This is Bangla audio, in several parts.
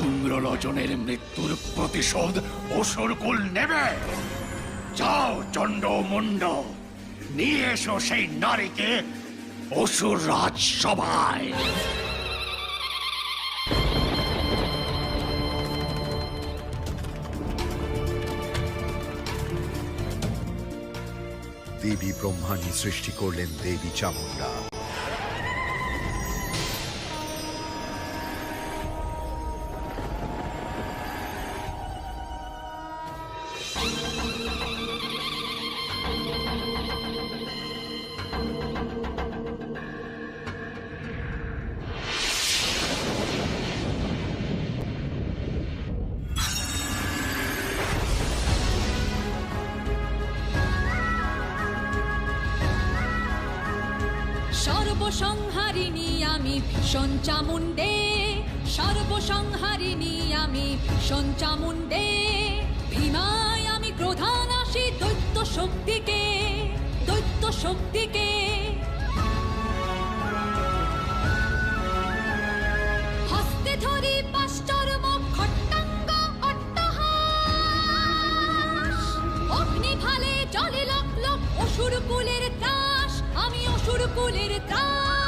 ধূম্রলোচনের মৃত্যুর প্রতিশোধ অসুরকুল নেবে। যাও চণ্ড মুন্ড নিয়ে এসো সেই নারীকে অসুর রাজসভায়। দেবী ব্রহ্মাণী সৃষ্টি করলেন দেবী চামুণ্ডা। সর্বসংহারিণী আমি ভীষণ চামুণ্ডে, সর্বসংহারিণী আমি ভীষণ চামুণ্ডে। ভীমায় আমি প্রধান আসি দৈত্য শক্তিকে দৈত্য শক্তিকে। হস্তে ধরি পাশ্চর্ম খট্টাঙ্গ অট্টহাস। অগ্নি ভালে জলে লক লক অসুর কুলের ত্রাস আমি অসুর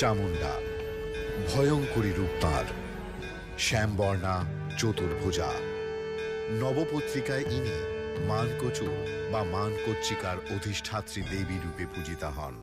চামুণ্ডা, ভয়ঙ্করী রূপ তাঁর শ্যামবর্ণা, চতুর্ভুজা, নবপত্রিকায় ইনি মানকচু বা মানকচ্চিকার অধিষ্ঠাত্রী দেবী রূপে পূজিতা হন।